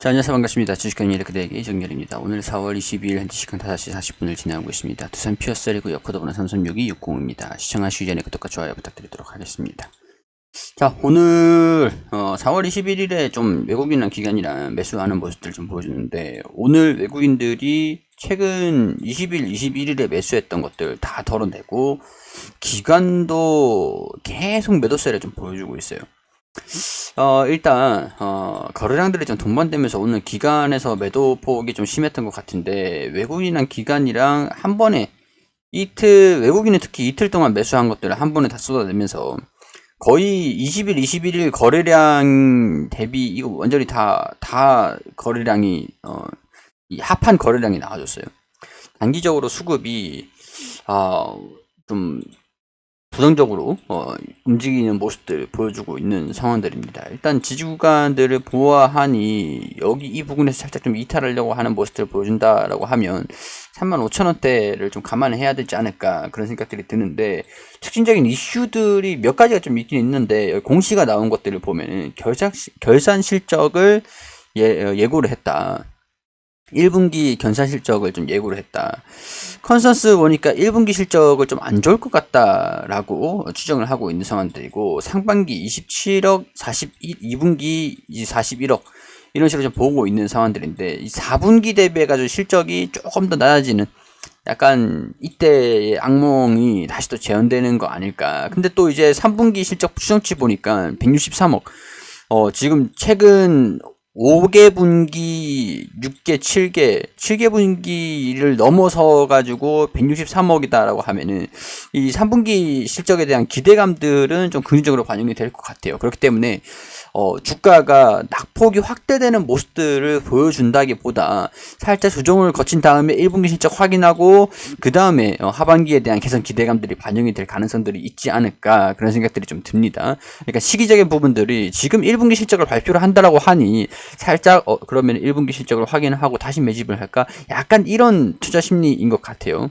자, 안녕하세요. 반갑습니다. 주식형 이렇게 대기 정렬입니다. 오늘 4월 22일 현지 시간 5시 40분을 지나고 있습니다. 두산 피어셀이고 여코더보는 삼성육이 60입니다. 시청하시기 전에 구독과 좋아요 부탁드리도록 하겠습니다. 자, 오늘 어, 4월 21일에 좀 외국인이랑 기관이랑 매수하는 모습들 좀 보여주는데 오늘 외국인들이 최근 20일, 21일에 매수했던 것들 다 덜어내고 기관도 계속 매도세를 좀 보여주고 있어요. 어, 일단, 어, 거래량들이 좀 동반되면서 오늘 기간에서 매도 폭이 좀 심했던 것 같은데, 외국인이랑 기간이랑 한 번에 이틀, 외국인은 특히 이틀 동안 매수한 것들을 한 번에 다 쏟아내면서, 거의 20일, 21일 거래량 대비, 이거 완전히 다, 다 거래량이, 어, 이 합한 거래량이 나와줬어요. 단기적으로 수급이, 아, 좀, 부정적으로 어, 움직이는 모습들 보여주고 있는 상황들입니다. 일단 지지구간들을 보아하니 여기 이 부분에서 살짝 좀 이탈하려고 하는 모습들을 보여준다라고 하면 35,000원대를 좀 감안해야 되지 않을까 그런 생각들이 드는데 특징적인 이슈들이 몇 가지가 좀 있긴 있는데 공시가 나온 것들을 보면 결산, 실적을 예, 예고를 했다. 1분기 견산 실적을 좀 예고를 했다. 컨센스 보니까 1분기 실적을 좀 안 좋을 것 같다라고 추정을 하고 있는 상황들이고 상반기 27억, 41, 2분기 41억 이런 식으로 좀 보고 있는 상황들인데 이 4분기 대비해 가지고 실적이 조금 더 낮아지는 약간 이때의 악몽이 다시 또 재현되는 거 아닐까. 근데 또 이제 3분기 실적 추정치 보니까 163억. 어, 지금 최근 5개 분기, 6개, 7개, 7개 분기를 넘어서 가지고 163억이다라고 하면은 이 3분기 실적에 대한 기대감들은 좀 긍정적으로 반영이 될 것 같아요. 그렇기 때문에 어, 주가가 낙폭이 확대되는 모습들을 보여준다기보다 살짝 조정을 거친 다음에 1분기 실적 확인하고 그 다음에 어, 하반기에 대한 개선 기대감들이 반영이 될 가능성들이 있지 않을까 그런 생각들이 좀 듭니다. 그러니까 시기적인 부분들이 지금 1분기 실적을 발표를 한다라고 하니 살짝 어, 그러면 1분기 실적을 확인하고 다시 매집을 할까? 약간 이런 투자 심리인 것 같아요.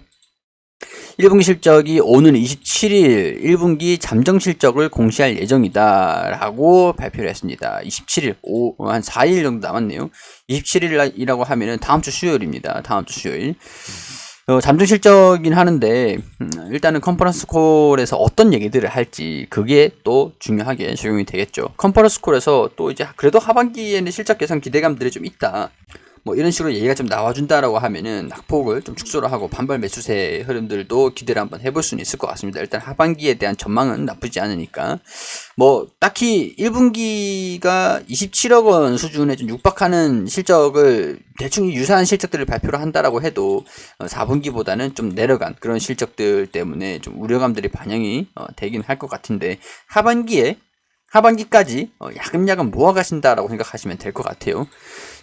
1분기 실적이 오는 27일 1분기 잠정 실적을 공시할 예정이다라고 발표를 했습니다. 27일 오, 한 4일 정도 남았네요. 27일이라고 하면은 다음 주 수요일입니다. 다음 주 수요일. 어, 잠정 실적이긴 하는데 음, 일단은 컨퍼런스 콜에서 어떤 얘기들을 할지 그게 또 중요하게 적용이 되겠죠. 컨퍼런스 콜에서 또 이제 그래도 하반기에는 실적 개선 기대감들이 좀 있다. 뭐 이런 식으로 얘기가 좀 나와준다라고 하면은 낙폭을 좀 축소를 하고 반발 매수세 흐름들도 기대를 한번 해볼 수는 있을 것 같습니다. 일단 하반기에 대한 전망은 나쁘지 않으니까 뭐 딱히 1분기가 27억 원 수준에 좀 육박하는 실적을 대충 유사한 실적들을 발표를 한다라고 해도 4분기보다는 좀 내려간 그런 실적들 때문에 좀 우려감들이 반영이 어, 되긴 할 것 같은데 하반기에 하반기까지 어, 야금야금 모아가신다라고 생각하시면 될 것 같아요.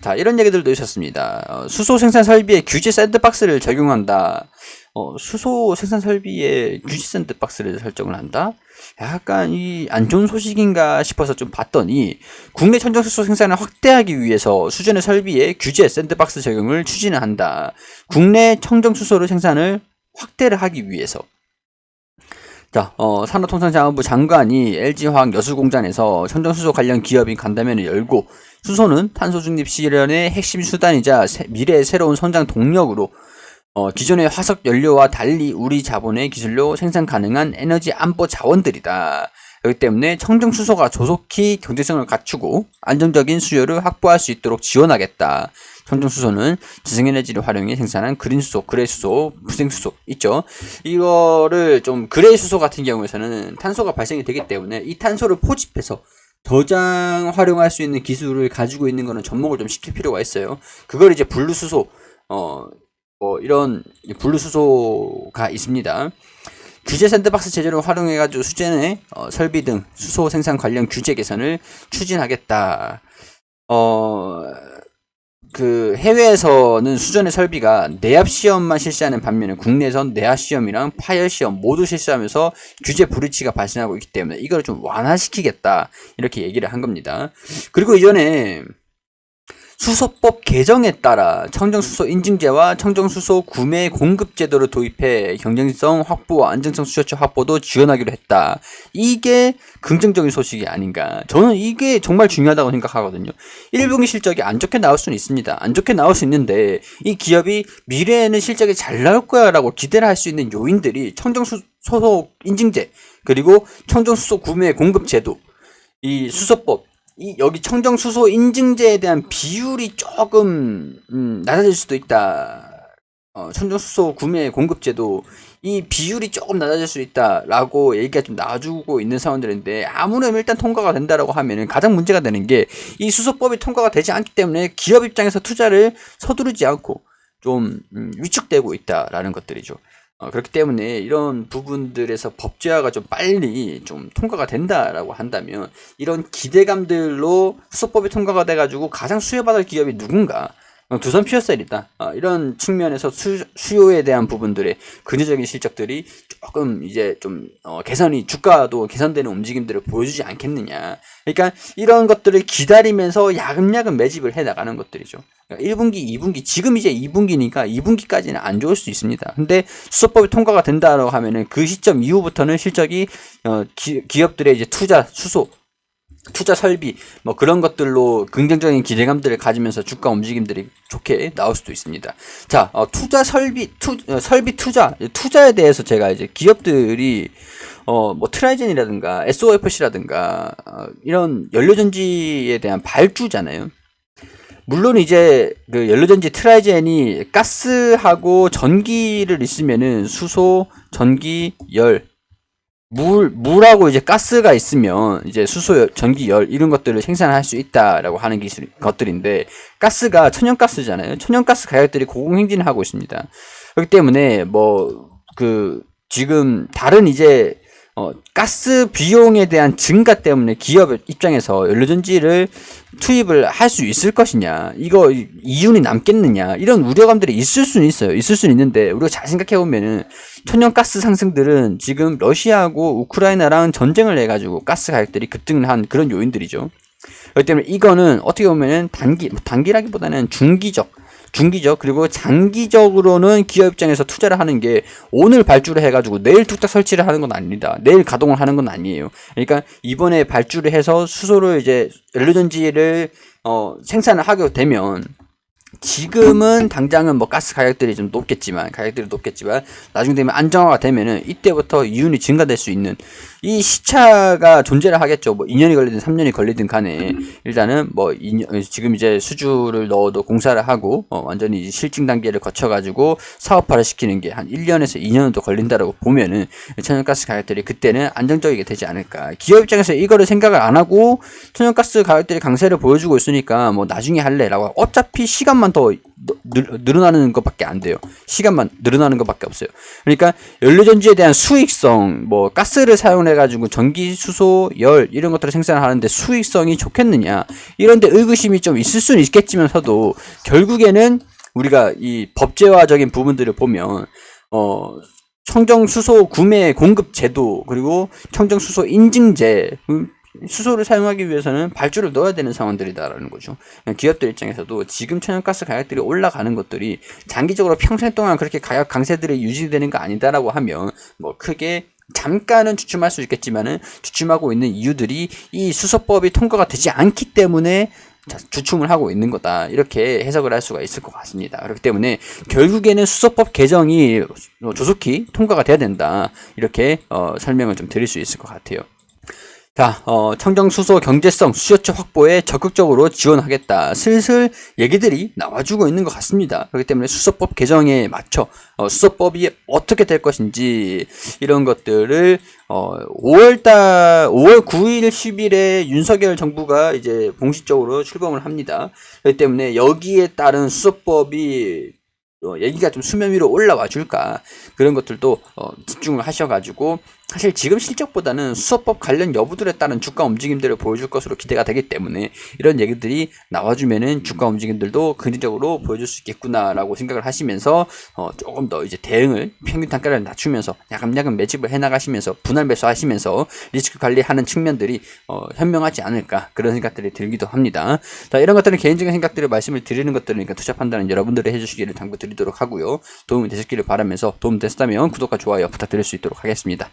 자, 이런 얘기들도 있었습니다. 어, 수소 생산 설비에 규제 샌드박스를 적용한다. 어, 수소 생산 설비에 규제 샌드박스를 설정을 한다? 약간 이 안 좋은 소식인가 싶어서 좀 봤더니 국내 천정 수소 생산을 확대하기 위해서 수전의 설비에 규제 샌드박스 적용을 추진을 한다. 국내 청정 수소를 생산을 확대를 하기 위해서 자, 어, 산업통상자원부 장관이 LG화학 여수공장에서 천정수소 관련 기업인 간담회를 열고 수소는 탄소 중립 실현의 핵심 수단이자 새, 미래의 새로운 성장 동력으로 어, 기존의 화석 연료와 달리 우리 자본의 기술로 생산 가능한 에너지 안보 자원들이다. 그렇기 때문에 청정 수소가 조속히 경제성을 갖추고 안정적인 수요를 확보할 수 있도록 지원하겠다. 청정 수소는 지성에너지를 활용해 생산한 그린 수소, 그레이 수소, 부생 수소 있죠. 이거를 좀 그레이 수소 같은 경우에서는 탄소가 발생이 되기 때문에 이 탄소를 포집해서 저장 활용할 수 있는 기술을 가지고 있는 거는 접목을 좀 시킬 필요가 있어요. 그걸 이제 블루 수소, 어, 뭐 이런 블루 수소가 있습니다. 규제 샌드박스 제재를 활용해가지고 수제내 어, 설비 등 수소 생산 관련 규제 개선을 추진하겠다. 어, 그 해외에서는 수전의 설비가 내압 시험만 실시하는 반면에 국내에선 내압 시험이랑 파열 시험 모두 실시하면서 규제 불이치가 발생하고 있기 때문에 이걸 좀 완화시키겠다 이렇게 얘기를 한 겁니다. 그리고 이전에 수소법 개정에 따라 청정수소 인증제와 청정수소 구매 공급 제도를 도입해 경쟁성 확보와 안정성 수요처 확보도 지원하기로 했다. 이게 긍정적인 소식이 아닌가. 저는 이게 정말 중요하다고 생각하거든요. 1분기 실적이 안 좋게 나올 수는 있습니다. 안 좋게 나올 수 있는데 이 기업이 미래에는 실적이 잘 나올 거야라고 기대를 할 수 있는 요인들이 청정수소 인증제 그리고 청정수소 구매 공급 제도 이 수소법 이 여기 청정 수소 인증제에 대한 비율이 조금 음, 낮아질 수도 있다. 어, 청정 수소 구매 공급제도 이 비율이 조금 낮아질 수 있다라고 얘기가 좀 나와주고 있는 상황들인데 아무렴 일단 통과가 된다라고 하면은 가장 문제가 되는 게 이 수소법이 통과가 되지 않기 때문에 기업 입장에서 투자를 서두르지 않고 좀 음, 위축되고 있다라는 것들이죠. 어, 그렇기 때문에 이런 부분들에서 법제화가 좀 빨리 좀 통과가 된다라고 한다면 이런 기대감들로 수소법이 통과가 돼가지고 가장 수혜받을 기업이 누군가 어, 두산 피어셀이다. 어, 이런 측면에서 수, 수요에 대한 부분들의 근저적인 실적들이 조금 이제 좀 어, 개선이 주가도 개선되는 움직임들을 보여주지 않겠느냐. 그러니까 이런 것들을 기다리면서 야금야금 매집을 해 나가는 것들이죠. 그러니까 1분기, 2분기, 지금 이제 2분기니까 2분기까지는 안 좋을 수 있습니다. 근데 수소법이 통과가 된다라고 하면은 그 시점 이후부터는 실적이 어, 기, 기업들의 이제 투자, 수소, 투자 설비 뭐 그런 것들로 긍정적인 기대감들을 가지면서 주가 움직임들이 좋게 나올 수도 있습니다. 자, 어, 투자 설비 투 어, 설비 투자 투자에 대해서 제가 이제 기업들이 어뭐 트라이젠이라든가 SOFC라든가 어, 이런 연료전지에 대한 발주잖아요. 물론 이제 그 연료전지 트라이젠이 가스하고 전기를 있으면은 수소, 전기, 열 물, 물하고 이제 가스가 있으면 이제 수소, 전기, 열 이런 것들을 생산할 수 있다라고 하는 기술 것들인데 가스가 천연가스잖아요. 천연가스 가격들이 고공행진을 하고 있습니다. 그렇기 때문에 뭐 그 지금 다른 이제 어, 가스 비용에 대한 증가 때문에 기업 입장에서 연료전지를 투입을 할 수 있을 것이냐, 이거 이윤이 남겠느냐, 이런 우려감들이 있을 수는 있어요. 있을 수는 있는데, 우리가 잘 생각해 보면은, 천연가스 상승들은 지금 러시아하고 우크라이나랑 전쟁을 해가지고 가스 가격들이 급등을 한 그런 요인들이죠. 그렇기 때문에 이거는 어떻게 보면은 단기, 단기라기보다는 중기적, 중기적 그리고 장기적으로는 기업 입장에서 투자를 하는 게 오늘 발주를 해가지고 내일 뚝딱 설치를 하는 건 아닙니다. 내일 가동을 하는 건 아니에요. 그러니까 이번에 발주를 해서 수소를 이제 연료전지를 어, 생산을 하게 되면 지금은 당장은 뭐 가스 가격들이 좀 높겠지만 가격들이 높겠지만 나중 되면 안정화가 되면은 이때부터 이윤이 증가될 수 있는 이 시차가 존재를 하겠죠. 뭐 2년이 걸리든 3년이 걸리든 간에 일단은 뭐 2년, 지금 이제 수주를 넣어도 공사를 하고 어 완전히 실증 단계를 거쳐 가지고 사업화를 시키는 게 한 1년에서 2년 정도 걸린다라고 보면은 천연가스 가격들이 그때는 안정적이게 되지 않을까. 기업 입장에서 이거를 생각을 안 하고 천연가스 가격들이 강세를 보여주고 있으니까 뭐 나중에 할래라고 어차피 시간만 더 늘 어나는 것밖에 안 돼요. 시간만 늘어나는 것밖에 없어요. 그러니까 연료전지에 대한 수익성, 뭐 가스를 사용해 가지고 전기, 수소, 열 이런 것들을 생산하는데 수익성이 좋겠느냐 이런데 의구심이 좀 있을 수는 있겠지만서도 결국에는 우리가 이 법제화적인 부분들을 보면 어 청정 수소 구매 공급 제도 그리고 청정 수소 인증제 음, 수소를 사용하기 위해서는 발주를 넣어야 되는 상황들이다라는 거죠. 기업들 입장에서도 지금 천연가스 가격들이 올라가는 것들이 장기적으로 평생 동안 그렇게 가격 강세들이 유지되는 거 아니다라고 하면 뭐 크게 잠깐은 주춤할 수 있겠지만은 주춤하고 있는 이유들이 이 수소법이 통과가 되지 않기 때문에 주춤을 하고 있는 거다 이렇게 해석을 할 수가 있을 것 같습니다. 그렇기 때문에 결국에는 수소법 개정이 조속히 통과가 돼야 된다 이렇게 어, 설명을 좀 드릴 수 있을 것 같아요. 자, 어, 청정수소 경제성 수요처 확보에 적극적으로 지원하겠다. 슬슬 얘기들이 나와주고 있는 것 같습니다. 그렇기 때문에 수소법 개정에 맞춰 어, 수소법이 어떻게 될 것인지 이런 것들을 어, 5월달 5월 9일 10일에 윤석열 정부가 이제 공식적으로 출범을 합니다. 그렇기 때문에 여기에 따른 수소법이 어, 얘기가 좀 수면 위로 올라와 줄까 그런 것들도 어, 집중을 하셔가지고 사실 지금 실적보다는 수소법 관련 여부들에 따른 주가 움직임들을 보여줄 것으로 기대가 되기 때문에 이런 얘기들이 나와주면은 주가 움직임들도 긍정적으로 보여줄 수 있겠구나라고 생각을 하시면서 어 조금 더 이제 대응을 평균 단가를 낮추면서 야금야금 매집을 해나가시면서 분할 매수하시면서 리스크 관리하는 측면들이 어 현명하지 않을까 그런 생각들이 들기도 합니다. 자 이런 것들은 개인적인 생각들을 말씀을 드리는 것들이니까 투자 판단은 여러분들이 해주시기를 당부드리도록 하고요. 도움이 되셨기를 바라면서 도움 됐다면 구독과 좋아요 부탁드릴 수 있도록 하겠습니다.